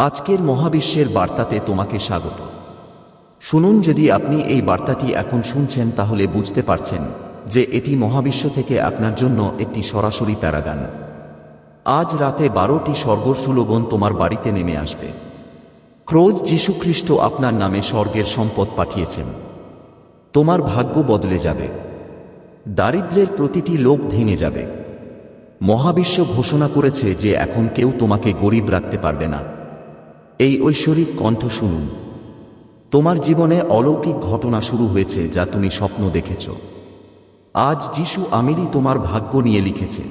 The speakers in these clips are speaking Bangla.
আজকের মহাবিশ্বের বার্তাতে তোমাকে স্বাগত। শুনুন, যদি আপনি এই বার্তাটি এখন শুনছেন, তাহলে বুঝতে পারছেন যে এটি মহাবিশ্ব থেকে আপনার জন্য একটি সরাসরি প্যারাগান। আজ রাতে বারোটি স্বর্গর সুলোগন তোমার বাড়িতে নেমে আসবে। ক্রোজ যীশুখ্রিস্ট আপনার নামে স্বর্গের সম্পদ পাঠিয়েছেন। তোমার ভাগ্য বদলে যাবে। দারিদ্র্যের প্রতিটি লোক ভেঙে যাবে। মহাবিশ্ব ঘোষণা করেছে যে এখন কেউ তোমাকে গরিব রাখতে পারবে না। এই ঐশ্বরিক কণ্ঠ শুনুন। তোমার জীবনে অলৌকিক ঘটনা শুরু হয়েছে যা তুমি স্বপ্ন দেখেছ। আজ যিশু আমিরই তোমার ভাগ্য নিয়ে লিখেছে।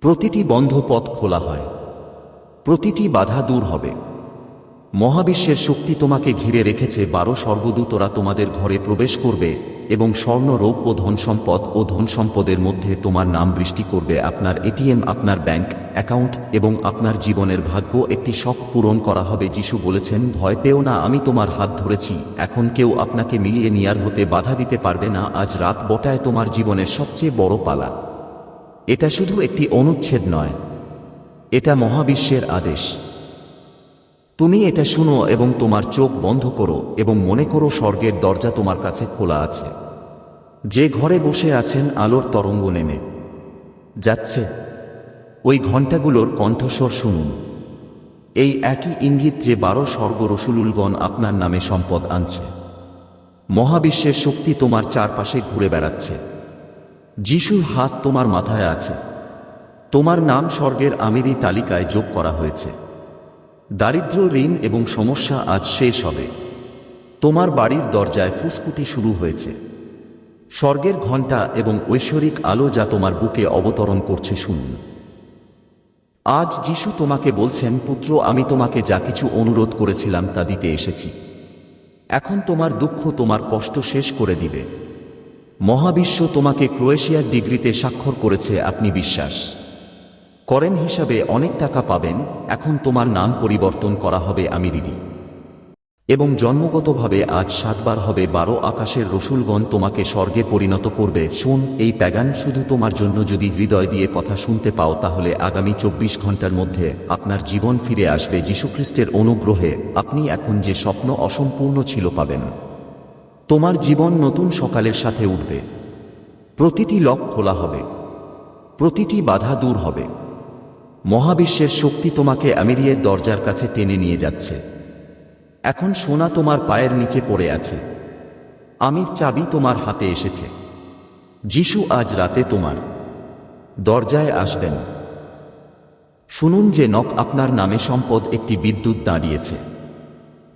প্রতিটি বন্ধ পথ খোলা হয়। প্রতিটি বাধা দূর হবে। মহাবিশ্বের শক্তি তোমাকে ঘিরে রেখেছে বারো সর্বদূতরা তোমাদের ঘরে প্রবেশ করবে, এবং স্বর্ণ, রৌপ্য ধন সম্পদ ও ধন সম্পদের মধ্যে তোমার নাম বৃষ্টি করবে। আপনার এটিএম, আপনার ব্যাংক অ্যাকাউন্ট এবং আপনার জীবনের ভাগ্য একটি শখ পূরণ করা হবে। যিশু বলেছেন, ভয় পেও না, আমি তোমার হাত ধরেছি। এখন কেউ আপনাকে মিলিয়ে নিয়ার হতে বাধা দিতে পারবে না। আজ রাত বটায় তোমার জীবনের সবচেয়ে বড় পালা। এটা শুধু একটি অনুচ্ছেদ নয়। এটা মহাবিশ্বের আদেশ। তুমি এটা শুনো এবং তোমার চোখ বন্ধ করো এবং মনে করো স্বর্গের দরজা তোমার কাছে খোলা আছে। যে ঘরে বসে আছেন আলোর তরঙ্গ নেমে। যাচ্ছে। ওই ঘণ্টাগুলোর কণ্ঠস্বর শুনুন। এই একই ইঙ্গিত যে বারো স্বর্গ রসুলুলগণ আপনার নামে সম্পদ আনছে। মহাবিশ্বের শক্তি তোমার চারপাশে ঘুরে বেড়াচ্ছে। যিশুর হাত তোমার মাথায় আছে। তোমার নাম স্বর্গের আমিরি তালিকায় যোগ করা হয়েছে। দারিদ্র ঋণ এবং সমস্যা আজ শেষ হবে। তোমার বাড়ির দরজায় ফুসকুটি শুরু হয়েছে। স্বর্গের ঘণ্টা এবং ঐশ্বরিক আলো যা তোমার বুকে অবতরণ করছে শুনুন। আজ যিশু তোমাকে বলছেন, পুত্র, আমি তোমাকে যা কিছু অনুরোধ করেছিলাম তা দিতে এসেছি। এখন তোমার দুঃখ, তোমার কষ্ট শেষ করে দিবে। মহাবিশ্ব তোমাকে ক্রোয়েশিয়ার ডিগ্রিতে স্বাক্ষর করেছে, আপনি বিশ্বাস। করেন হিসাবে অনেক টাকা পাবেন, এখন তোমার নাম পরিবর্তন করা হবে আমিরিদি এবং জন্মগতভাবে আজ সাতবার হবে বারো আকাশের রসুলগণ তোমাকে স্বর্গে পরিণত করবে। শোন, এই প্যাগান শুধু তোমার জন্য যদি হৃদয় দিয়ে কথা শুনতে পাও, তাহলে আগামী চব্বিশ ঘণ্টার মধ্যে আপনার জীবন ফিরে আসবে যীশুখ্রিস্টের অনুগ্রহে। আপনি এখন যে স্বপ্ন অসম্পূর্ণ ছিল পাবেন। তোমার জীবন নতুন সকালের সাথে উঠবে। প্রতিটি লক খোলা হবে। প্রতিটি বাধা দূর হবে। মহাবিশ্বের শক্তি তোমাকে আমেরিয়ের দরজার কাছে টেনে নিয়ে যাচ্ছে। এখন সোনা তোমার পায়ের নিচে পড়ে আছে। আমির চাবি তোমার হাতে এসেছে। যিশু আজ রাতে তোমার দরজায় আসবেন। শুনুন যে নক আপনার নামে সম্পদ একটি বিদ্যুৎ দাঁড়িয়েছে।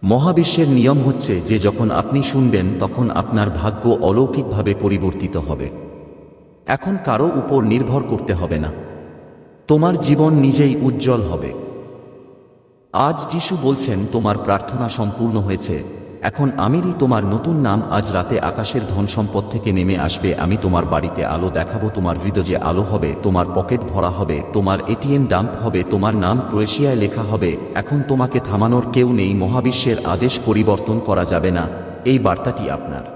মহাবিশ্বের নিয়ম হচ্ছে যে যখন আপনি শুনবেন তখন আপনার ভাগ্য অলৌকিকভাবে পরিবর্তিত হবে। এখন কারও উপর নির্ভর করতে হবে না। তোমার জীবন নিজেই উজ্জ্বল হবে। আজ যিশু বলছেন, তোমার প্রার্থনা সম্পূর্ণ হয়েছে। এখন আমিরই তোমার নতুন নাম আজ রাতে আকাশের ধন সম্পদ থেকে নেমে আসবে। আমি তোমার বাড়িতে আলো দেখাবো, তোমার হৃদয়ে আলো হবে, তোমার পকেট ভরা হবে, তোমার এটিএম ডাম্প হবে, তোমার নাম ক্রোয়েশিয়ায় লেখা হবে। এখন তোমাকে থামানোর কেউ নেই, মহাবিশ্বের আদেশ পরিবর্তন করা যাবে না। এই বার্তাটি আপনার।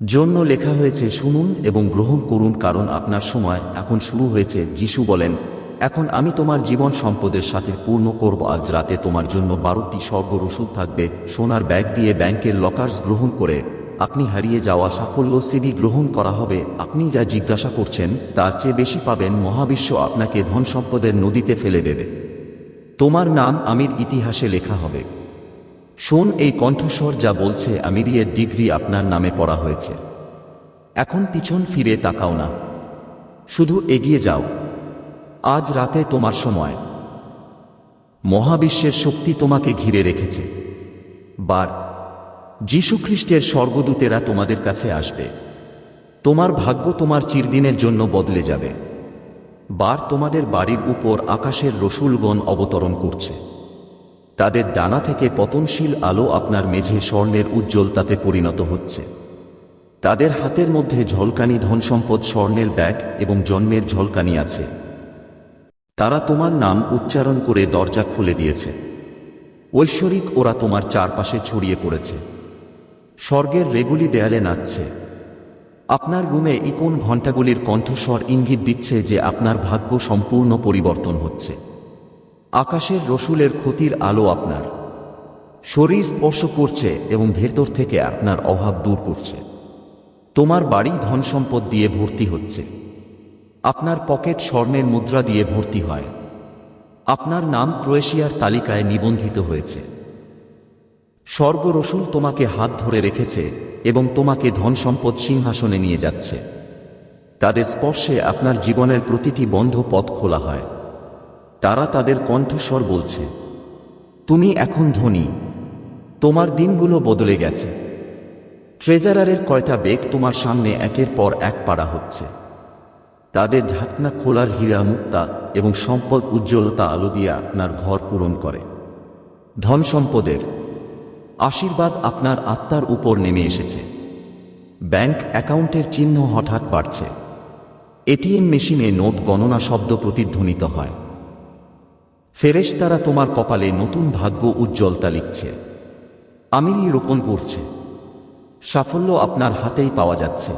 জন্য লেখা হয়েছে, শুনুন এবং গ্রহণ করুন, কারণ আপনার সময় এখন শুরু হয়েছে। যিশু বলেন, এখন আমি তোমার জীবন সম্পদের সাথে পূর্ণ করব। আজ রাতে তোমার জন্য বারোটি স্বর্গ রসুল থাকবে। সোনার ব্যাগ দিয়ে ব্যাংকের লকার্স গ্রহণ করে আপনি হারিয়ে যাওয়া সাফল্য সিডি গ্রহণ করা হবে। আপনি যা জিজ্ঞাসা করছেন, তার চেয়ে বেশি পাবেন। মহাবিশ্ব আপনাকে ধন সম্পদের নদীতে ফেলে দেবে। তোমার নাম আমির ইতিহাসে লেখা হবে। শোন এই কণ্ঠস্বর যা বলছে আমিরিয়ের ডিগ্রি আপনার নামে পড়া হয়েছে। এখন পিছন ফিরে তাকাও না। শুধু এগিয়ে যাও। আজ রাতে তোমার সময়। মহাবিশ্বের শক্তি তোমাকে ঘিরে রেখেছে। বার যীশুখ্রিস্টের স্বর্গদূতেরা তোমাদের কাছে আসবে। তোমার ভাগ্য তোমার চিরদিনের জন্য বদলে যাবে। বার, তোমাদের বাড়ির উপর আকাশের রসুলগণ অবতরণ করছে। তাদের ডানা থেকে পতনশীল আলো আপনার মেঝে স্বর্ণের উজ্জ্বলতাতে পরিণত হচ্ছে। তাদের হাতের মধ্যে ঝলকানি ধনসম্পদ স্বর্ণের ব্যাগ এবং জন্মের ঝলকানি আছে। তারা তোমার নাম উচ্চারণ করে দরজা খুলে দিয়েছে। ঐশ্বরিক ওরা তোমার চারপাশে ছড়িয়ে পড়েছে। স্বর্গের রেগুলি দেয়ালে নাচছে। আপনার রুমে ইকোন ঘণ্টাগুলির কণ্ঠস্বর ইঙ্গিত দিচ্ছে যে আপনার ভাগ্য সম্পূর্ণ পরিবর্তন হচ্ছে। আকাশের রসুলের ক্ষতির আলো আপনার। শরীর স্পর্শ করছে এবং ভেতর থেকে আপনার অভাব দূর করছে। তোমার বাড়ি ধন সম্পদ দিয়ে ভর্তি হচ্ছে। আপনার পকেট স্বর্ণের মুদ্রা দিয়ে ভর্তি হয়। আপনার নাম ক্রোয়েশিয়ার তালিকায় নিবন্ধিত হয়েছে। স্বর্গ রসুল তোমাকে হাত ধরে রেখেছে এবং তোমাকে ধন সম্পদ সিংহাসনে নিয়ে যাচ্ছে। তাদের স্পর্শে আপনার জীবনের প্রতিটি বন্ধ পথ খোলা হয়। তারা তাদের কণ্ঠস্বর বলছে, তুমি এখন ধনী, তোমার দিনগুলো বদলে গেছে। ট্রেজারারের কয়টা বেগ তোমার সামনে একের পর এক পাড়া হচ্ছে। তাদের ঢাকনা খোলার হীরা মুক্তা এবং সম্পদ উজ্জ্বলতা আলো দিয়ে আপনার ঘর পূরণ করে। ধন সম্পদের আশীর্বাদ আপনার আত্মার উপর নেমে এসেছে। ব্যাংক অ্যাকাউন্টের চিহ্ন হঠাৎ বাড়ছে। এটিএম মেশিনে নোট গণনা শব্দ প্রতিধ্বনিত হয়। ফেরেশতারা তোমার কপালে নতুন ভাগ্য উজ্জ্বলতা লিখছে। আমিরই রোপণ করছে। সাফল্য আপনার হাতেই পাওয়া যাচ্ছে।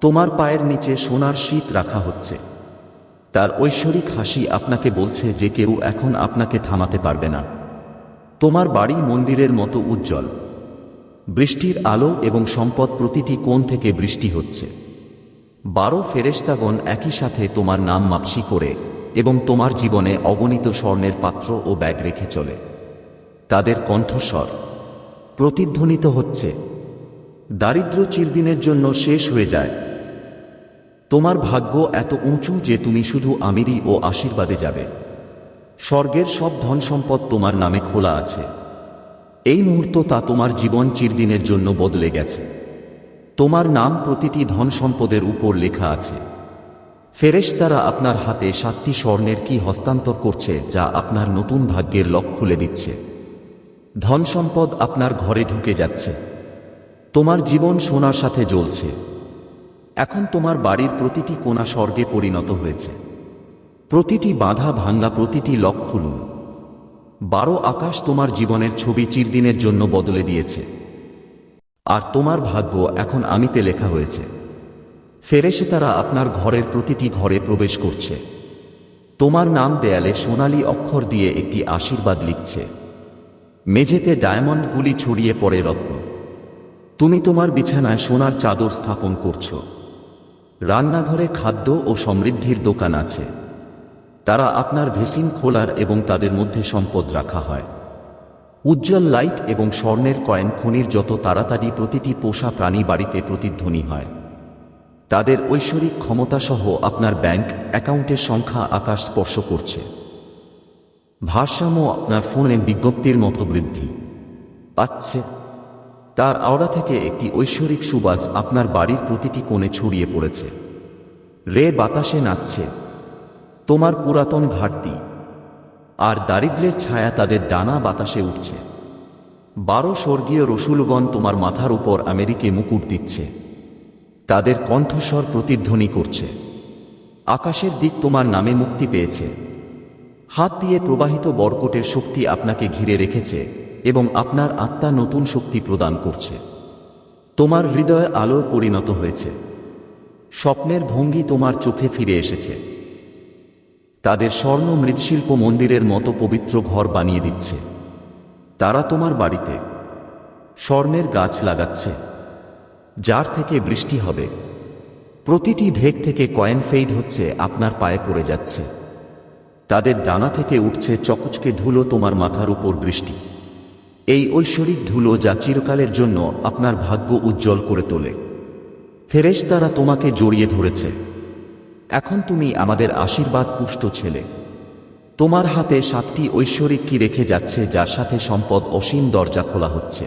তোমার পায়ের নিচে সোনার শীত রাখা হচ্ছে। তার ঐশ্বরিক হাসি আপনাকে বলছে যে কেউ এখন আপনাকে থামাতে পারবে না। তোমার বাড়ি মন্দিরের মতো উজ্জ্বল। বৃষ্টির আলো এবং সম্পদ প্রতিটি কোণ থেকে বৃষ্টি হচ্ছে। বারো ফেরেশতাগণ একই সাথে তোমার নাম মাপসি করে এবং তোমার জীবনে অগণিত স্বর্ণের পাত্র ও ব্যাগ রেখে চলে। তাদের কণ্ঠস্বর প্রতিধ্বনিত হচ্ছে। দারিদ্র চিরদিনের জন্য শেষ হয়ে যায়। তোমার ভাগ্য এত উঁচু যে তুমি শুধু আমিরি ও আশীর্বাদে যাবে। স্বর্গের সব ধন সম্পদ তোমার নামে খোলা আছে। এই মুহূর্ত তা তোমার জীবন চিরদিনের জন্য বদলে গেছে। তোমার নাম প্রতিটি ধন সম্পদের উপর লেখা আছে। ফেরেশতারা আপনার হাতে সাতটি স্বর্ণের কি হস্তান্তর করছে যা আপনার নতুন ভাগ্যের লক খুলে দিচ্ছে। ধন সম্পদ আপনার ঘরে ঢুকে যাচ্ছে। তোমার জীবন সোনার সাথে জ্বলছে। এখন তোমার বাড়ির প্রতিটি কোনা স্বর্গে পরিণত হয়েছে। প্রতিটি বাধা ভাঙ্গা প্রতিটি লক খুলুন। বারো আকাশ তোমার জীবনের ছবি চিরদিনের জন্য বদলে দিয়েছে। আর তোমার ভাগ্য এখন আমিতে লেখা হয়েছে। ফেরেসে তারা আপনার ঘরের প্রতিটি ঘরে প্রবেশ করছে। তোমার নাম দেয়ালে সোনালি অক্ষর দিয়ে একটি আশীর্বাদ লিখছে। মেঝেতে ডায়মন্ডগুলি ছড়িয়ে পড়ে রত্ন। তুমি তোমার বিছানায় সোনার চাদর স্থাপন করছ। রান্নাঘরে খাদ্য ও সমৃদ্ধির দোকান আছে। তারা আপনার ভেসিন খোলার এবং তাদের মধ্যে সম্পদ রাখা হয়। উজ্জ্বল লাইট এবং স্বর্ণের কয়েন খনির যত তাড়াতাড়ি প্রতিটি পোষা প্রাণী বাড়িতে প্রতিধ্বনি হয়। তাদের ঐশ্বরিক ক্ষমতাসহ আপনার ব্যাংক অ্যাকাউন্টের সংখ্যা আকাশ স্পর্শ করছে। ভারসাম্য আপনার ফোনে বিজ্ঞপ্তির মতো বৃদ্ধি পাচ্ছে। তার আওড়া থেকে একটি ঐশ্বরিক সুবাস আপনার বাড়ির প্রতিটি কোণে ছড়িয়ে পড়েছে। রে বাতাসে নাচছে। তোমার পুরাতন ঘাটতি। আর দারিদ্রের ছায়া তাদের ডানা বাতাসে উঠছে। বারো স্বর্গীয় রসুলগণ তোমার মাথার উপর আমেরিকে মুকুট দিচ্ছে। তাদের কণ্ঠস্বর প্রতিধ্বনি করছে। আকাশের দিক তোমার নামে মুক্তি পেয়েছে। হাত দিয়ে প্রবাহিত বরকটের শক্তি আপনাকে ঘিরে রেখেছে এবং আপনার আত্মা নতুন শক্তি প্রদান করছে। তোমার হৃদয় আলোয় পরিণত হয়েছে। স্বপ্নের ভঙ্গি তোমার চোখে ফিরে এসেছে। তাদের স্বর্ণ মৃৎশিল্প মন্দিরের মতো পবিত্র ঘর বানিয়ে দিচ্ছে। তারা তোমার বাড়িতে স্বর্ণের গাছ লাগাচ্ছে। যার থেকে বৃষ্টি হবে। প্রতিটি ভেগ থেকে কয়েন ফেইড হচ্ছে আপনার পায়ে পড়ে যাচ্ছে। তাদের ডানা থেকে উঠছে চকচকে ধুলো তোমার মাথার উপর বৃষ্টি। এই ঐশ্বরিক ধুলো যা চিরকালের জন্য আপনার ভাগ্য উজ্জ্বল করে তোলে। ফেরেশ তারা তোমাকে জড়িয়ে ধরেছে। এখন তুমি আমাদের আশীর্বাদ পুষ্ট ছেলে। তোমার হাতে সাতটি ঐশ্বরিক কি রেখে যাচ্ছে যার সাথে সম্পদ অসীম দরজা খোলা হচ্ছে।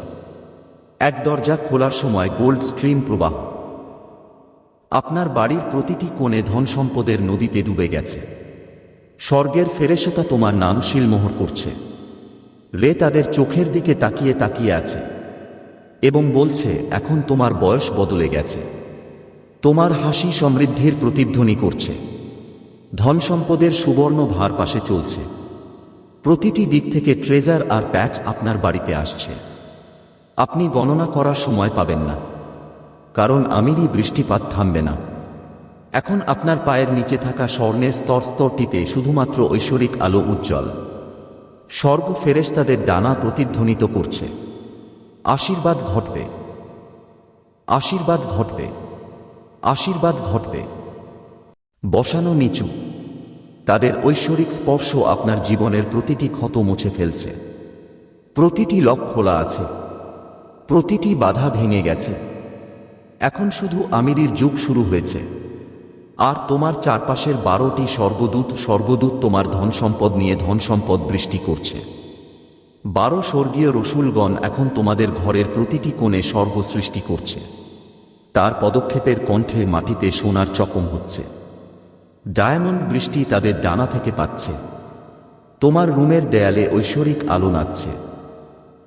এক দরজা খোলার সময় গোল্ড স্ট্রিম প্রবাহ। আপনার বাড়ির প্রতিটি কোণে ধন সম্পদের নদীতে ডুবে গেছে। স্বর্গের ফেরেশতা তোমার নাম শিলমোহর করছে। রে তাদের চোখের দিকে তাকিয়ে তাকিয়ে আছে এবং বলছে, এখন তোমার বয়স বদলে গেছে। তোমার হাসি সমৃদ্ধির প্রতিধ্বনি করছে। ধন সম্পদের সুবর্ণ ভার পাশে চলছে। প্রতিটি দিক থেকে ট্রেজার আর প্যাচ আপনার বাড়িতে আসছে। আপনি গণনা করার সময় পাবেন না। কারণ আমিরই বৃষ্টিপাত থামবে না। এখন আপনার পায়ের নিচে থাকা স্বর্ণের স্তর স্তরটিতে শুধুমাত্র ঐশ্বরিক আলো উজ্জ্বল। স্বর্গ ফেরেশতাদের ডানা প্রতিধ্বনিত করছে। আশীর্বাদ ঘটবে। আশীর্বাদ ঘটবে। আশীর্বাদ ঘটবে। বসানো নিচু। তাদের ঐশ্বরিক স্পর্শ আপনার জীবনের প্রতিটি ক্ষত মুছে ফেলছে। প্রতিটি লক খোলা আছে। প্রতিটি বাধা ভেঙে গেছে। এখন শুধু আমিরির যুগ শুরু হয়েছে। আর তোমার চারপাশের বারোটি স্বর্গদূত স্বর্গদূত তোমার ধন সম্পদ নিয়ে ধন সম্পদ বৃষ্টি করছে। বারো স্বর্গীয় রসুলগণ এখন তোমাদের ঘরের প্রতিটি কোণে স্বর্গ সৃষ্টি করছে। তার পদক্ষেপের কণ্ঠে মাটিতে সোনার চকম হচ্ছে। ডায়মন্ড বৃষ্টি তাদের ডানা থেকে পাচ্ছে। তোমার রুমের দেয়ালে ঐশ্বরিক আলো নাচছে।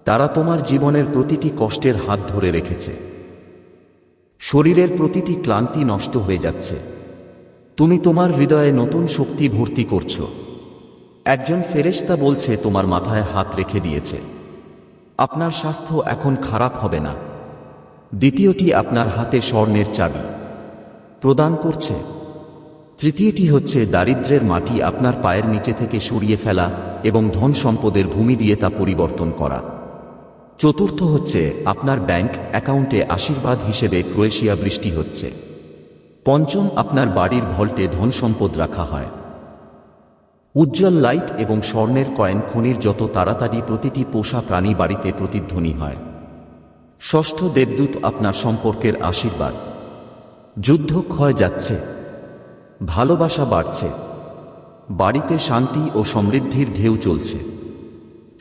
তারা তোমার জীবনের প্রতিটি কষ্টের হাত ধরে রেখেছে। শরীরের প্রতিটি ক্লান্তি নষ্ট হয়ে যাচ্ছে। তুমি তোমার হৃদয়ে নতুন শক্তি ভর্তি করছ। একজন ফেরেশতা বলছে, তোমার মাথায় হাত রেখে দিয়েছে। আপনার স্বাস্থ্য এখন খারাপ হবে না। দ্বিতীয়টি আপনার হাতে স্বর্ণের চাবি। প্রদান করছে। তৃতীয়টি হচ্ছে দারিদ্র্যের মাটি আপনার পায়ের নিচে থেকে সরিয়ে ফেলা এবং ধন সম্পদের ভূমি দিয়ে তা পরিবর্তন করা। চতুর্থ হচ্ছে, আপনার ব্যাংক অ্যাকাউন্টে আশীর্বাদ হিসেবে ক্রোয়েশিয়া বৃষ্টি হচ্ছে। পঞ্চম, আপনার বাড়ির ভল্টে ধন সম্পদ রাখা হয়। উজ্জ্বল লাইট এবং স্বর্ণের কয়েন খনির যত তাড়াতাড়ি প্রতিটি পোষা প্রাণী বাড়িতে প্রতিধ্বনি হয়। ষষ্ঠ, দেবদূত, আপনার সম্পর্কের আশীর্বাদ। যুদ্ধ ক্ষয় যাচ্ছে। ভালোবাসা বাড়ছে। বাড়িতে শান্তি ও সমৃদ্ধির ঢেউ চলছে।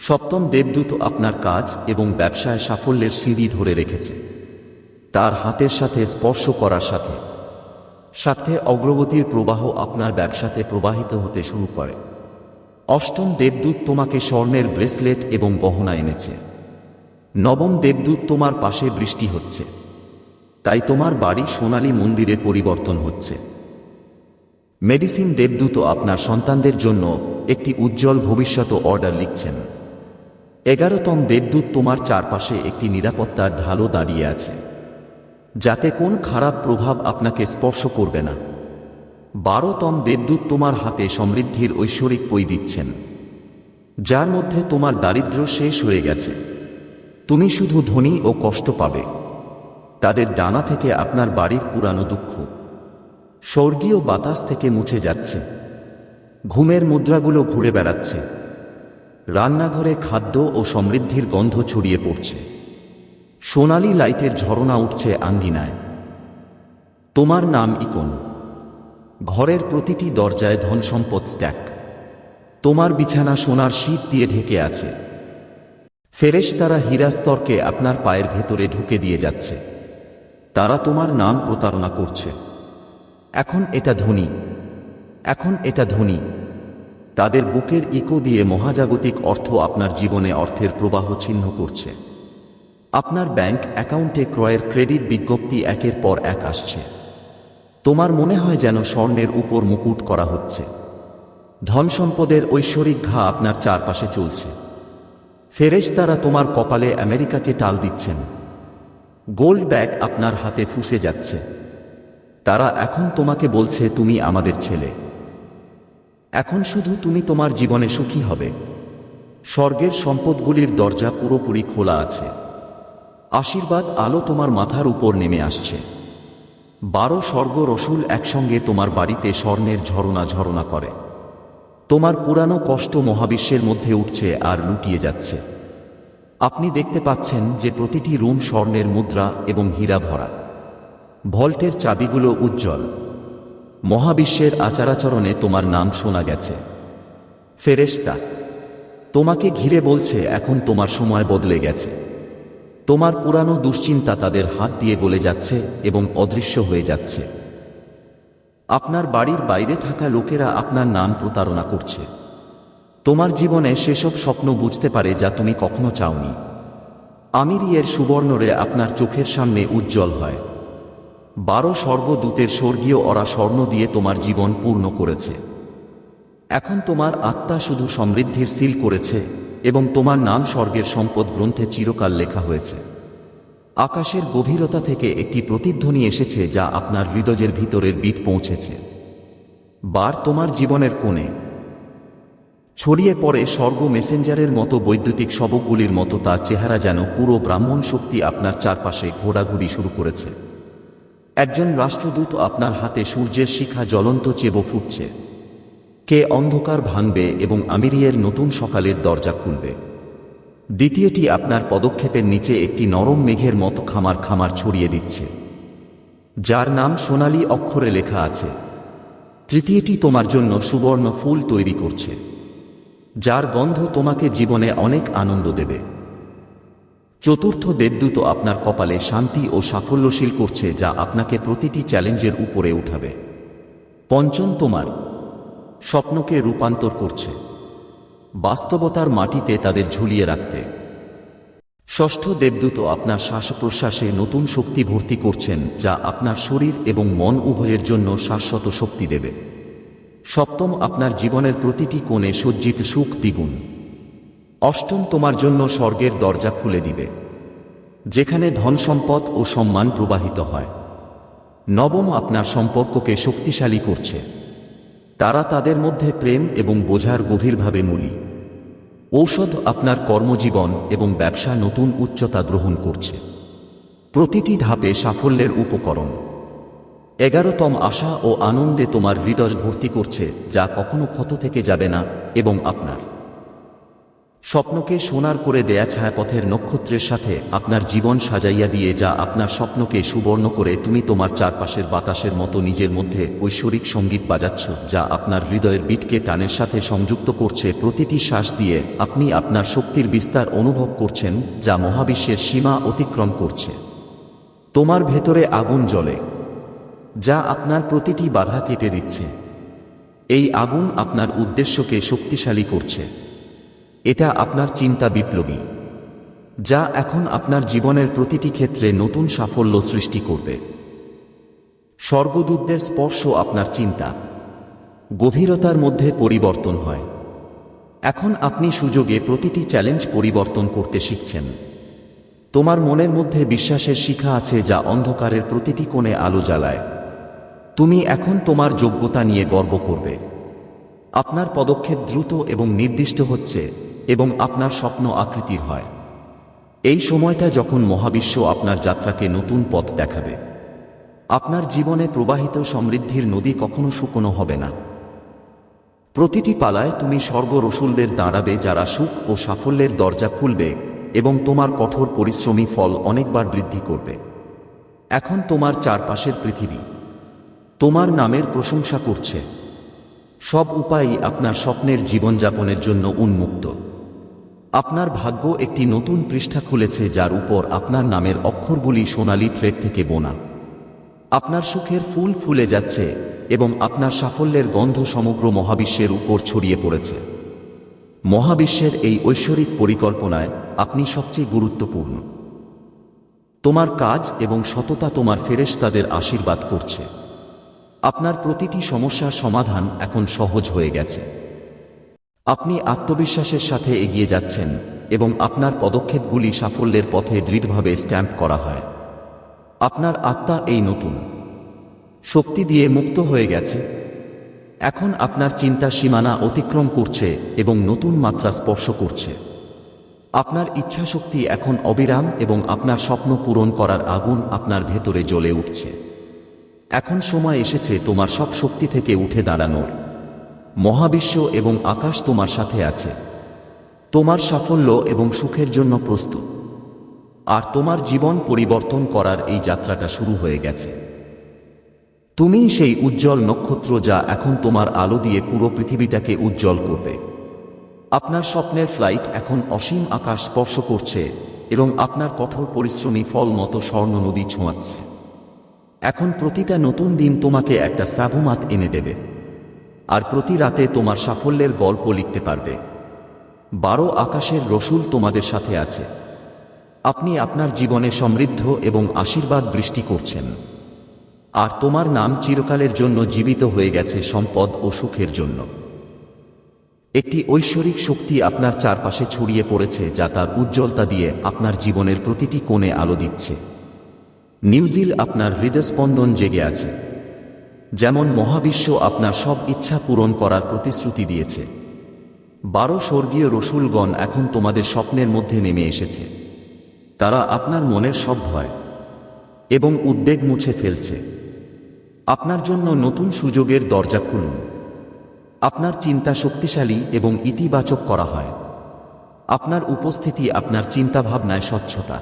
সপ্তম দেবদূত আপনার কাজ এবং ব্যবসায় সাফল্যের সিঁড়ি ধরে রেখেছে। তার হাতের সাথে স্পর্শ করার সাথে। সাথে অগ্রগতির প্রবাহ আপনার ব্যবসাতে প্রবাহিত হতে শুরু করে। অষ্টম দেবদূত তোমাকে স্বর্ণের ব্রেসলেট এবং গহনা এনেছে। নবম দেবদূত তোমার পাশে বৃষ্টি হচ্ছে। তাই তোমার বাড়ি সোনালী মন্দিরে পরিবর্তন হচ্ছে। মেডিসিন দেবদূত আপনার সন্তানদের জন্য একটি উজ্জ্বল ভবিষ্যৎ অর্ডার লিখছেন। এগারোতম দেবদূত তোমার চারপাশে একটি নিরাপত্তার ঢালও দাঁড়িয়ে আছে, যাতে কোন খারাপ প্রভাব আপনাকে স্পর্শ করবে না। বারোতম দেবদূত তোমার হাতে সমৃদ্ধির ঐশ্বরিক পই দিচ্ছেন, যার মধ্যে তোমার দারিদ্র্য শেষ হয়ে গেছে। তুমি শুধু ধনী ও কষ্ট পাবে। তাদের ডানা থেকে আপনার বাড়ির পুরানো দুঃখ, স্বর্গীয় বাতাস থেকে মুছে যাচ্ছে। ঘুমের মুদ্রাগুলো ঘুরে বেড়াচ্ছে। রান্নাঘরে খাদ্য ও সমৃদ্ধির গন্ধ ছড়িয়ে পড়ছে। সোনালি লাইটের ঝরনা উঠছে আঙ্গিনায়। তোমার নাম ইকন। ঘরের প্রতিটি দরজায় ধন সম্পদ স্ট্যাক। তোমার বিছানা সোনার শীত দিয়ে ঢেকে আছে। ফেরেশ তারা হীরাস্তরকে আপনার পায়ের ভেতরে ঢুকে দিয়ে যাচ্ছে। তারা তোমার নাম প্রতারণা করছে। এখন এটা ধনী। এখন এটা ধনী। তাদের বুকের ইকো দিয়ে মহাজাগতিক অর্থ আপনার জীবনে অর্থের প্রবাহ চিহ্ন করছে। আপনার ব্যাংক অ্যাকাউন্টে ক্রয়ের ক্রেডিট বিজ্ঞপ্তি একের পর এক আসছে। তোমার মনে হয় যেন স্বর্ণের উপর মুকুট করা হচ্ছে। ধন সম্পদের ঐশ্বরিক ঘা আপনার চারপাশে চলছে। ফেরেশ তারা তোমার কপালে আমেরিকাকে টাল দিচ্ছেন। গোল্ড ব্যাগ আপনার হাতে ফুসে যাচ্ছে। তারা এখন তোমাকে বলছে, তুমি আমাদের ছেলে। এখন শুধু তুমি তোমার জীবনে সুখী হবে। স্বর্গের সম্পদগুলির দরজা পুরোপুরি খোলা আছে। আশীর্বাদ আলো তোমার মাথার উপর নেমে আসছে। বারো স্বর্গ রসুল একসঙ্গে তোমার বাড়িতে স্বর্ণের ঝরনা ঝরনা করে। তোমার পুরানো কষ্ট মহাবিশ্বের মধ্যে উঠছে আর লুটিয়ে যাচ্ছে। আপনি দেখতে পাচ্ছেন যে প্রতিটি রুম স্বর্ণের মুদ্রা এবং হীরা ভরা ভল্টের চাবিগুলো উজ্জ্বল। মহাবিশ্বের আচারাচরণে তোমার নাম শোনা গেছে। ফেরেশতা, তোমাকে ঘিরে বলছে, এখন তোমার সময় বদলে গেছে। তোমার পুরানো দুশ্চিন্তা তাদের হাত দিয়ে গলে যাচ্ছে এবং অদৃশ্য হয়ে যাচ্ছে। আপনার বাড়ির বাইরে থাকা লোকেরা আপনার নাম প্রতারণা করছে। তোমার জীবনে সেসব স্বপ্ন বুঝতে পারে যা তুমি কখনো চাওনি। আমিরিয়ের সুবর্ণরে আপনার চোখের সামনে উজ্জ্বল হয়। বারো স্বর্গদূতের স্বর্গীয় অরা স্বর্ণ দিয়ে তোমার জীবন পূর্ণ করেছে। এখন তোমার আত্মা শুধু সমৃদ্ধির সিল করেছে এবং তোমার নাম স্বর্গের সম্পদ গ্রন্থে চিরকাল লেখা হয়েছে। আকাশের গভীরতা থেকে একটি প্রতিধ্বনি এসেছে যা আপনার হৃদয়ের ভিতরের বিট পৌঁছেছে। বার তোমার জীবনের কোণে। ছড়িয়ে পড়ে স্বর্গ মেসেঞ্জারের মতো বৈদ্যুতিক সবকগুলির মতো তার চেহারা যেন পুরো ব্রাহ্মণ শক্তি আপনার চারপাশে ঘোরাঘুরি শুরু করেছে। একজন রাষ্ট্রদূত আপনার হাতে সূর্যের শিখা জ্বলন্ত চেব ফুটছে। কে অন্ধকার ভাঙবে এবং আমিরিয়ের নতুন সকালের দরজা খুলবে। দ্বিতীয়টি আপনার পদক্ষেপের নিচে একটি নরম মেঘের মতো খামার খামার ছড়িয়ে দিচ্ছে। যার নাম সোনালি অক্ষরে লেখা আছে। তৃতীয়টি তোমার জন্য সুবর্ণ ফুল তৈরি করছে। যার গন্ধ তোমাকে জীবনে অনেক আনন্দ দেবে। চতুর্থ দেবদূত আপনার কপালে শান্তি ও সাফল্যশীল করছে যা আপনাকে প্রতিটি চ্যালেঞ্জের উপরে উঠাবে। পঞ্চম তোমার, স্বপ্নকে রূপান্তর করছে। বাস্তবতার মাটিতে তাদের ঝুলিয়ে রাখতে। ষষ্ঠ দেবদূত আপনার শ্বাস প্রশ্বাসে নতুন শক্তি ভর্তি করছেন যা আপনার শরীর এবং মন উভয়ের জন্য শাশ্বত শক্তি দেবে। সপ্তম আপনার জীবনের প্রতিটি কোণে সজ্জিত সুখ দ্বিগুণ। অষ্টম তোমার জন্য স্বর্গের দরজা খুলে দিবে, যেখানে ধন সম্পদ ও সম্মান প্রবাহিত হয়। নবম আপনার সম্পর্ককে শক্তিশালী করছে। তারা তাদের মধ্যে প্রেম এবং বোঝার গভীরভাবে মূলি। ঔষধ আপনার কর্মজীবন এবং ব্যবসা নতুন উচ্চতা গ্রহণ করছে। প্রতিটি ধাপে সাফল্যের উপকরণ। এগারোতম আশা ও আনন্দে তোমার হৃদয় ভর্তি করছে, যা কখনো ক্ষত থেকে যাবে না এবং আপনার স্বপ্নকে সোনার করে দেয়া ছায়াপথের নক্ষত্রের সাথে আপনার জীবন সাজাইয়া দিয়ে যা আপনার স্বপ্নকে সুবর্ণ করে তুমি তোমার চারপাশের বাতাসের মতো নিজের মধ্যে ঐশ্বরিক সংগীত বাজাচ্ছ, যা আপনার হৃদয়ের বিটকে টানের সাথে সংযুক্ত করছে। প্রতিটি শ্বাস দিয়ে আপনি আপনার শক্তির বিস্তার অনুভব করছেন, যা মহাবিশ্বের সীমা অতিক্রম করছে। তোমার ভেতরে আগুন জ্বলে, যা আপনার প্রতিটি বাধা কেটে দিচ্ছে। এই আগুন আপনার উদ্দেশ্যকে শক্তিশালী করছে। এটা আপনার চিন্তা বিপ্লবী, যা এখন আপনার জীবনের প্রতিটি ক্ষেত্রে নতুন সাফল্য সৃষ্টি করবে। স্বর্গদূতদের স্পর্শ আপনার চিন্তা, গভীরতার মধ্যে পরিবর্তন হয়। এখন আপনি সুযোগে প্রতিটি চ্যালেঞ্জ পরিবর্তন করতে শিখছেন। তোমার মনের মধ্যে বিশ্বাসের শিখা আছে যা অন্ধকারের প্রতিটি কোণে আলো জ্বালায়। তুমি এখন তোমার যোগ্যতা নিয়ে গর্ব করবে। আপনার পদক্ষেপ দ্রুত এবং নির্দিষ্ট হচ্ছে। এবং আপনার স্বপ্ন আকৃতির হয়। এই সময়টা যখন মহাবিশ্ব আপনার যাত্রাকে নতুন পথ দেখাবে। আপনার জীবনে প্রবাহিত সমৃদ্ধির নদী কখনো শুকনো হবে না। প্রতিটি পালায় তুমি স্বর্গ রসুলদের দাঁড়াবে যারা সুখ ও সাফল্যের দরজা খুলবে এবং তোমার কঠোর পরিশ্রমী ফল অনেকবার বৃদ্ধি করবে। এখন তোমার চারপাশের পৃথিবী। তোমার নামের প্রশংসা করছে। সব উপায়ই আপনার স্বপ্নের জীবনযাপনের জন্য উন্মুক্ত। আপনার ভাগ্য একটি নতুন পৃষ্ঠা খুলেছে যার উপর আপনার নামের অক্ষরগুলি সোনালি থ্রেড থেকে বোনা। আপনার সুখের ফুল ফুলে যাচ্ছে এবং আপনার সাফল্যের গন্ধ সমগ্র মহাবিশ্বের উপর ছড়িয়ে পড়েছে। মহাবিশ্বের এই ঐশ্বরিক পরিকল্পনায় আপনি সবচেয়ে গুরুত্বপূর্ণ। তোমার কাজ এবং সততা তোমার ফেরেশতাদের আশীর্বাদ করছে। আপনার প্রতিটি সমস্যার সমাধান এখন সহজ হয়ে গেছে। আপনি আত্মবিশ্বাসের সাথে এগিয়ে যাচ্ছেন এবং আপনার পদক্ষেপগুলি সাফল্যের পথে দৃঢ়ভাবে স্ট্যাম্প করা হয়। আপনার আত্মা এই নতুন। শক্তি দিয়ে মুক্ত হয়ে গেছে। এখন আপনার চিন্তা সীমানা অতিক্রম করছে এবং নতুন মাত্রা স্পর্শ করছে। আপনার ইচ্ছাশক্তি এখন অবিরাম এবং আপনার স্বপ্ন পূরণ করার আগুন আপনার ভেতরে জ্বলে উঠছে। এখন সময় এসেছে তোমার সব শক্তি থেকে উঠে দাঁড়ানোর। মহাবিশ্ব এবং আকাশ তোমার সাথে আছে। তোমার সাফল্য এবং সুখের জন্য প্রস্তুত। আর তোমার জীবন পরিবর্তন করার এই যাত্রাটা শুরু হয়ে গেছে। তুমিই সেই উজ্জ্বল নক্ষত্র যা এখন তোমার আলো দিয়ে পুরো পৃথিবীটাকে উজ্জ্বল করবে। আপনার স্বপ্নের ফ্লাইট এখন অসীম আকাশ স্পর্শ করছে এবং আপনার কঠোর পরিশ্রমী ফল মতো স্বর্ণ নদী ছোঁয়াচ্ছে। এখন প্রতিটা নতুন দিন তোমাকে একটা সাবুমাত এনে দেবে। আর প্রতি রাতে তোমার সাফল্যের গল্প লিখতে পারবে। বারো আকাশের রসুল তোমাদের সাথে আছে। আপনি আপনার জীবনে সমৃদ্ধ এবং আশীর্বাদ বৃষ্টি করছেন। আর তোমার নাম চিরকালের জন্য জীবিত হয়ে গেছে সম্পদ ও সুখের জন্য। একটি ঐশ্বরিক শক্তি আপনার চারপাশে ছড়িয়ে পড়েছে যা তার উজ্জ্বলতা দিয়ে আপনার জীবনের প্রতিটি কোণে আলো দিচ্ছে। নিউজিল আপনার হৃদয়স্পন্দন জেগে আছে। যেমন মহাবিশ্ব আপনার সব ইচ্ছা পূরণ করার প্রতিশ্রুতি দিয়েছে। বারো স্বর্গীয় রসুলগণ এখন তোমাদের স্বপ্নের মধ্যে নেমে এসেছে। তারা আপনার মনের সব ভয় এবং উদ্বেগ মুছে ফেলছে। আপনার জন্য নতুন সুযোগের দরজা খুলুন। আপনার চিন্তা শক্তিশালী এবং ইতিবাচক করা হয়। আপনার উপস্থিতি আপনার চিন্তাভাবনায় স্বচ্ছতা।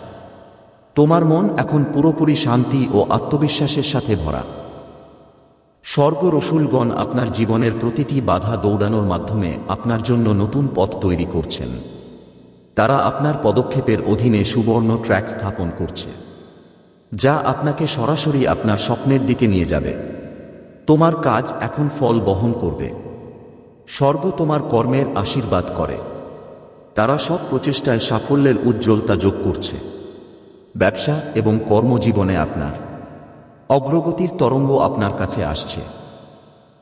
তোমার মন এখন পুরোপুরি শান্তি ও আত্মবিশ্বাসের সাথে ভরা। স্বর্গ রসুলগণ আপনার জীবনের প্রতিটি বাধা দৌড়ানোর মাধ্যমে আপনার জন্য নতুন পথ তৈরি করছেন। তারা আপনার পদক্ষেপের অধীনে সুবর্ণ ট্র্যাক স্থাপন করছে। যা আপনাকে সরাসরি আপনার স্বপ্নের দিকে নিয়ে যাবে। তোমার কাজ এখন ফল বহন করবে। স্বর্গ তোমার কর্মের আশীর্বাদ করে। তারা সব প্রচেষ্টায় সাফল্যের উজ্জ্বলতা যোগ করছে। ব্যবসা এবং কর্মজীবনে আপনার অগ্রগতির তরঙ্গ আপনার কাছে আসছে।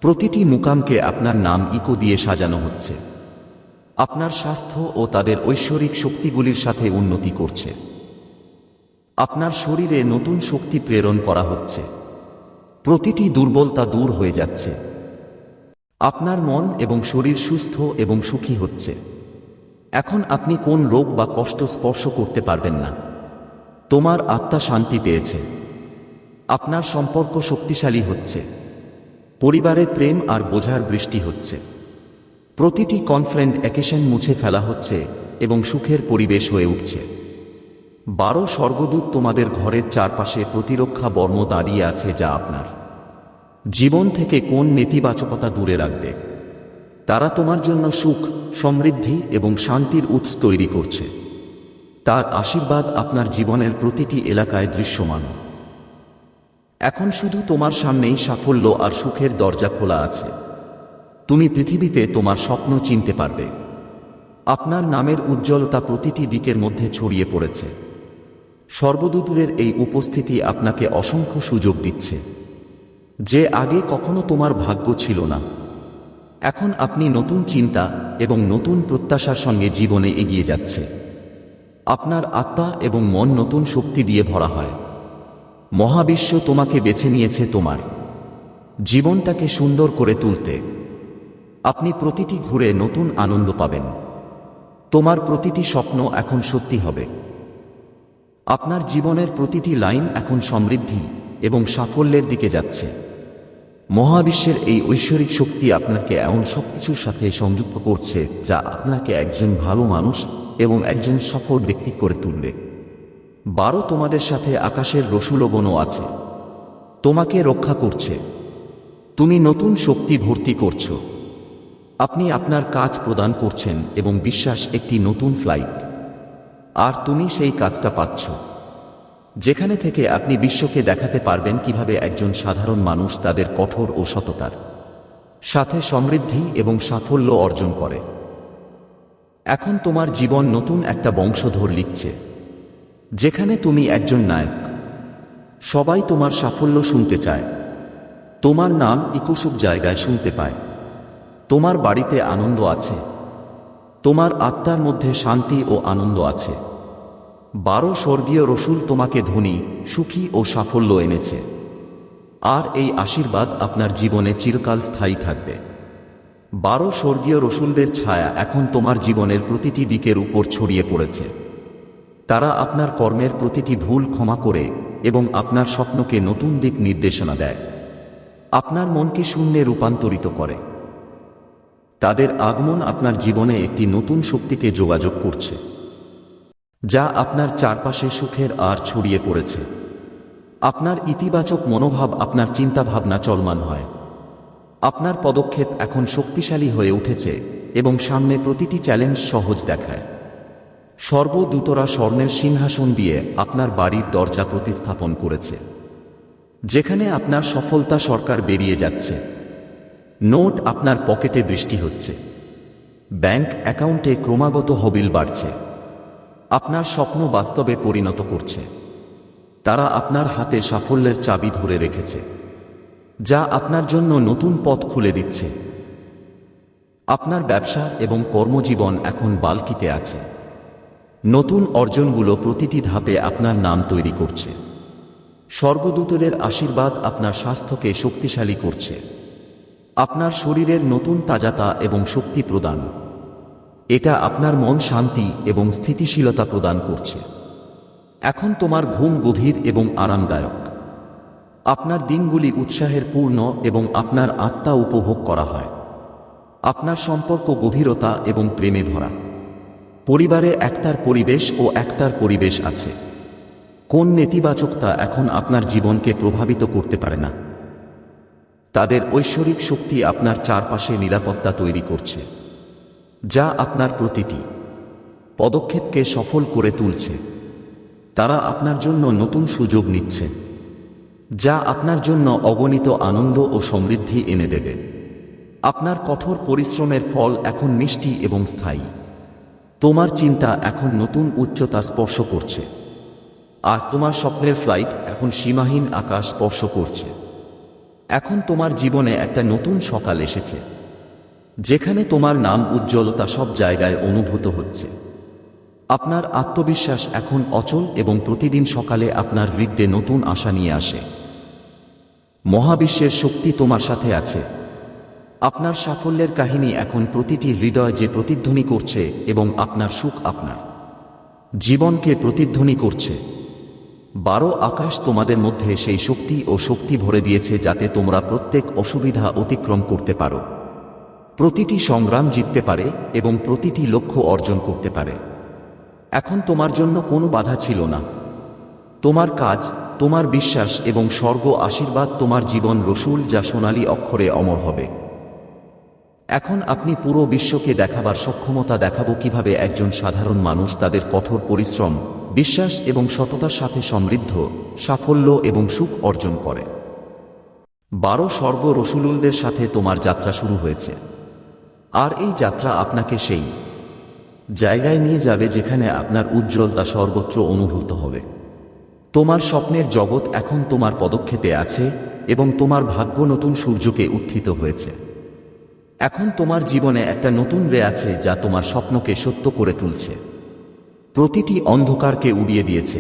প্রতিটি মুকামকে আপনার নাম ইকো দিয়ে সাজানো হচ্ছে। আপনার স্বাস্থ্য ও তাদের ঐশ্বরিক শক্তিগুলির সাথে উন্নতি করছে। আপনার শরীরে নতুন শক্তি প্রেরণ করা হচ্ছে। প্রতিটি দুর্বলতা দূর হয়ে যাচ্ছে। আপনার মন এবং শরীর সুস্থ এবং সুখী হচ্ছে। এখন আপনি কোন রোগ বা কষ্ট স্পর্শ করতে পারবেন না। তোমার আত্মা শান্তি পেয়েছে। আপনার সম্পর্ক শক্তিশালী হচ্ছে। পরিবারে প্রেম আর বোঝার বৃষ্টি হচ্ছে। প্রতিটি কনফ্রেন্ট একেশন মুছে ফেলা হচ্ছে এবং সুখের পরিবেশ হয়ে উঠছে। বারো স্বর্গদূত তোমাদের ঘরের চারপাশে প্রতিরক্ষা বর্ম দাঁড়িয়ে আছে যা আপনার। জীবন থেকে কোন নেতিবাচকতা দূরে রাখবে? তারা তোমার জন্য সুখ, সমৃদ্ধি এবং শান্তির উৎস তৈরি করছে। তার আশীর্বাদ আপনার জীবনের প্রতিটি এলাকায় দৃশ্যমান। এখন শুধু তোমার সামনেই সাফল্য আর সুখের দরজা খোলা আছে। তুমি পৃথিবীতে তোমার স্বপ্ন চিনতে পারবে। আপনার নামের উজ্জ্বলতা প্রতিটি দিকের মধ্যে ছড়িয়ে পড়েছে। সর্বদূতের এই উপস্থিতি আপনাকে অসংখ্য সুযোগ দিচ্ছে। যে আগে কখনো তোমার ভাগ্য ছিল না। এখন আপনি নতুন চিন্তা এবং নতুন প্রত্যাশার সঙ্গে জীবনে এগিয়ে যাচ্ছে। আপনার আত্মা এবং মন নতুন শক্তি দিয়ে ভরা হয়। মহাবিশ্ব তোমাকে বেছে নিয়েছে তোমার। জীবনটাকে সুন্দর করে তুলতে। আপনি প্রতিটি ঘুরে নতুন আনন্দ পাবেন। তোমার প্রতিটি স্বপ্ন এখন সত্যি হবে। আপনার জীবনের প্রতিটি লাইন এখন সমৃদ্ধি এবং সাফল্যের দিকে যাচ্ছে। মহাবিশ্বের এই ঐশ্বরিক শক্তি আপনাকে এমন সব কিছুর সাথে সংযুক্ত করছে যা আপনাকে একজন ভালো মানুষ এবং একজন সফল ব্যক্তি করে তুলবে। বারো তোমাদের সাথে আকাশের রসুলবনও আছে। তোমাকে রক্ষা করছে। তুমি নতুন শক্তি ভর্তি করছ। আপনি আপনার কাজ প্রদান করছেন এবং বিশ্বাস একটি নতুন ফ্লাইট আর তুমি সেই কাজটা পাচ্ছ। যেখানে থেকে আপনি বিশ্বকে দেখাতে পারবেন কীভাবে একজন সাধারণ মানুষ তাদের কঠোর ও সততার সাথে সমৃদ্ধি এবং সাফল্য অর্জন করে। এখন তোমার জীবন নতুন একটা বংশধর লিখছে। যেখানে তুমি একজন নায়ক, সবাই তোমার সাফল্য শুনতে চায়। তোমার নাম ইকুসুক জায়গায় শুনতে পায়। তোমার বাড়িতে আনন্দ আছে। তোমার আত্মার মধ্যে শান্তি ও আনন্দ আছে। বারো স্বর্গীয় রসুল তোমাকে ধনী, সুখী ও সাফল্য এনেছে। আর এই আশীর্বাদ আপনার জীবনে চিরকাল স্থায়ী থাকবে। বারো স্বর্গীয় রসুলদের ছায়া এখন তোমার জীবনের প্রতিটি দিকের উপর ছড়িয়ে পড়েছে। তারা আপনার কর্মের প্রতিটি ভুল ক্ষমা করে এবং আপনার স্বপ্নকে নতুন দিক নির্দেশনা দেয়। আপনার মনকে শূন্যে রূপান্তরিত করে। তাদের আগমন আপনার জীবনে একটি নতুন শক্তিকে যোগাযোগ করছে, যা আপনার চারপাশে সুখের আর ছড়িয়ে পড়েছে। আপনার ইতিবাচক মনোভাব আপনার চিন্তাভাবনা চলমান হয়। আপনার পদক্ষেপ এখন শক্তিশালী হয়ে উঠেছে এবং সামনে প্রতিটি চ্যালেঞ্জ সহজ দেখায়। সর্বদূতরা স্বর্ণের সিংহাসন দিয়ে আপনার বাড়ির দরজা প্রতিস্থাপন করেছে, যেখানে আপনার সফলতা সরকার বেরিয়ে যাচ্ছে। নোট আপনার পকেটে বৃষ্টি হচ্ছে। ব্যাংক অ্যাকাউন্টে ক্রমাগত হবিল বাড়ছে। আপনার স্বপ্ন বাস্তবে পরিণত করছে। তারা আপনার হাতে সাফল্যের চাবি ধরে রেখেছে, যা আপনার জন্য নতুন পথ খুলে দিচ্ছে। আপনার ব্যবসা এবং কর্মজীবন এখন বালকিতে আছে। নতুন অর্জনগুলো প্রতিটি ধাপে আপনার নাম তৈরি করছে। স্বর্গদূতলের আশীর্বাদ আপনার স্বাস্থ্যকে শক্তিশালী করছে। আপনার শরীরের নতুন তাজাতা এবং শক্তি প্রদান। এটা আপনার মন শান্তি এবং স্থিতিশীলতা প্রদান করছে। এখন তোমার ঘুম গভীর এবং আরামদায়ক। আপনার দিনগুলি উৎসাহের পূর্ণ এবং আপনার আত্মা উপভোগ করা হয়। আপনার সম্পর্ক গভীরতা এবং প্রেমে ভরা। পরিবারে একতার পরিবেশ ও একতার পরিবেশ আছে। কোন নেতিবাচকতা এখন আপনার জীবনকে প্রভাবিত করতে পারে না। তাদের ঐশ্বরিক শক্তি আপনার চারপাশে নিরাপত্তা তৈরি করছে। যা আপনার প্রতিটি পদক্ষেপকে সফল করে তুলছে। তারা আপনার জন্য নতুন সুযোগ নিচ্ছে। যা আপনার জন্য অগণিত আনন্দ ও সমৃদ্ধি এনে দেবে। আপনার কঠোর পরিশ্রমের ফল এখন মিষ্টি এবং স্থায়ী। তোমার চিন্তা এখন নতুন উচ্চতা স্পর্শ করছে। আর তোমার স্বপ্নের ফ্লাইট এখন সীমাহীন আকাশ স্পর্শ করছে। এখন তোমার জীবনে একটা নতুন সকাল এসেছে। যেখানে তোমার নাম উজ্জ্বলতা সব জায়গায় অনুভূত হচ্ছে। আপনার আত্মবিশ্বাস এখন অচল এবং প্রতিদিন সকালে আপনার হৃদয়ে নতুন আশা নিয়ে আসে। মহাবিশ্বের শক্তি তোমার সাথে আছে। আপনার সাফল্যের কাহিনী এখন প্রতিটি হৃদয় যে প্রতিধ্বনি করছে এবং আপনার সুখ আপনার। জীবনকে প্রতিধ্বনি করছে। বারো আকাশ তোমাদের মধ্যে সেই শক্তি ও শক্তি ভরে দিয়েছে যাতে তোমরা প্রত্যেক অসুবিধা অতিক্রম করতে পারো। প্রতিটি সংগ্রাম জিততে পারে এবং প্রতিটি লক্ষ্য অর্জন করতে পারে। এখন তোমার জন্য কোনো বাধা ছিল না। তোমার কাজ, তোমার বিশ্বাস এবং স্বর্গ আশীর্বাদ তোমার জীবন রসুল যা সোনালী অক্ষরে অমর হবে। এখন আপনি পুরো বিশ্বকে দেখাবার সক্ষমতা দেখাবো কীভাবে একজন সাধারণ মানুষ তাদের কঠোর পরিশ্রম, বিশ্বাস এবং সততার সাথে সমৃদ্ধ, সাফল্য এবং সুখ অর্জন করে। বারো স্বর্গ রসুলুলদের সাথে তোমার যাত্রা শুরু হয়েছে। আর এই যাত্রা আপনাকে সেই জায়গায় নিয়ে যাবে যেখানে আপনার উজ্জ্বলতা সর্বত্র অনুভূত হবে। তোমার স্বপ্নের জগৎ এখন তোমার পদক্ষেপে আছে এবং তোমার ভাগ্য নতুন সূর্যকে উত্থিত হয়েছে। এখন তোমার জীবনে একটা নতুন রে আছে যা তোমার স্বপ্নকে সত্য করে তুলছে। প্রতিটি অন্ধকারকে উড়িয়ে দিয়েছে।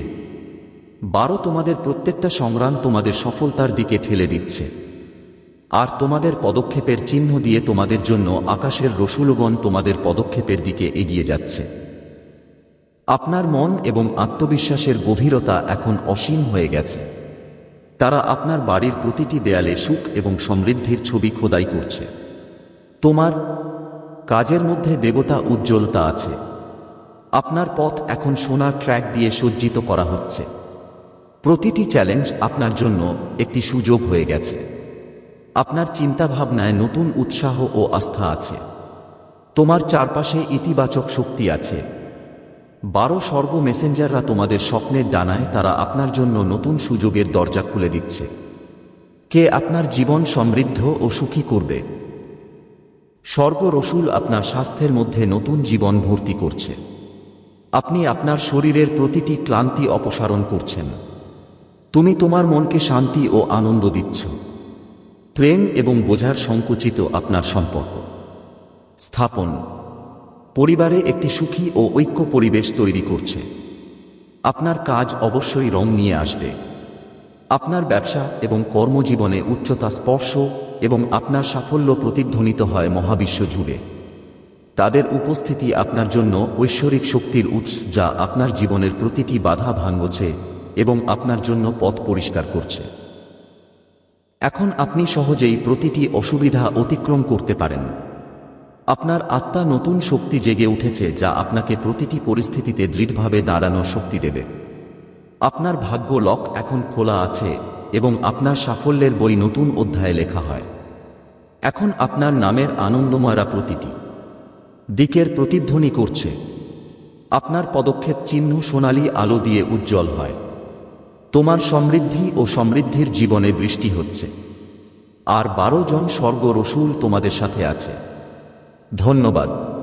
বারো তোমাদের প্রত্যেকটা সংগ্রাম তোমাদের সফলতার দিকে ঠেলে দিচ্ছে। আর তোমাদের পদক্ষেপের চিহ্ন দিয়ে তোমাদের জন্য আকাশের রসুলগণ তোমাদের পদক্ষেপের দিকে এগিয়ে যাচ্ছে। আপনার মন এবং আত্মবিশ্বাসের গভীরতা এখন অসীম হয়ে গেছে। তারা আপনার বাড়ির প্রতিটি দেয়ালে সুখ এবং সমৃদ্ধির ছবি খোদাই করছে। তোমার কাজের মধ্যে দেবতা উজ্জ্বলতা আছে। আপনার পথ এখন সোনার ট্র্যাক দিয়ে সজ্জিত করা হচ্ছে। প্রতিটি চ্যালেঞ্জ আপনার জন্য একটি সুযোগ হয়ে গেছে। আপনার চিন্তাভাবনায় নতুন উৎসাহ ও আস্থা আছে। তোমার চারপাশে ইতিবাচক শক্তি আছে। বারো স্বর্গ মেসেঞ্জাররা তোমাদের স্বপ্নের ডানায় তারা আপনার জন্য নতুন সুযোগের দরজা খুলে দিচ্ছে। কে আপনার জীবন সমৃদ্ধ ও সুখী করবে? স্বর্গ রসুল আপনার স্বাস্থ্যের মধ্যে নতুন জীবন ভর্তি করছে। আপনি আপনার শরীরের প্রতিটি ক্লান্তি অপসারণ করছেন। তুমি তোমার মনকে শান্তি ও আনন্দ দিচ্ছ। প্রেম এবং বোঝার সংকুচিত আপনার সম্পর্ক। স্থাপন। পরিবারে একটি সুখী ও ঐক্য পরিবেশ তৈরি করছে। আপনার কাজ অবশ্যই রং নিয়ে আসবে। আপনার ব্যবসা এবং কর্মজীবনে উচ্চতা স্পর্শ এবং আপনার সাফল্য প্রতিধ্বনিত হয় মহাবিশ্ব জুড়ে। তাদের উপস্থিতি আপনার জন্য ঐশ্বরিক শক্তির উৎস যা আপনার জীবনের প্রতিটি বাধা ভাঙছে এবং আপনার জন্য পথ পরিষ্কার করছে। এখন আপনি সহজেই প্রতিটি অসুবিধা অতিক্রম করতে পারেন। আপনার আত্মা নতুন শক্তি জেগে উঠেছে যা আপনাকে প্রতিটি পরিস্থিতিতে দৃঢ়ভাবে দাঁড়ানোর শক্তি দেবে। আপনার ভাগ্য লক এখন খোলা আছে এবং আপনার সাফল্যের বই নতুন অধ্যায়ে লেখা হয়। এখন আপনার নামের আনন্দময়রা প্রতিটি দিকের প্রতিধ্বনি করছে। আপনার পদক্ষেপ চিহ্ন সোনালী আলো দিয়ে উজ্জ্বল হয়। তোমার সমৃদ্ধি ও সমৃদ্ধির জীবনে বৃষ্টি হচ্ছে। আর বারো জন স্বর্গ রসুল তোমাদের সাথে আছে। ধন্যবাদ।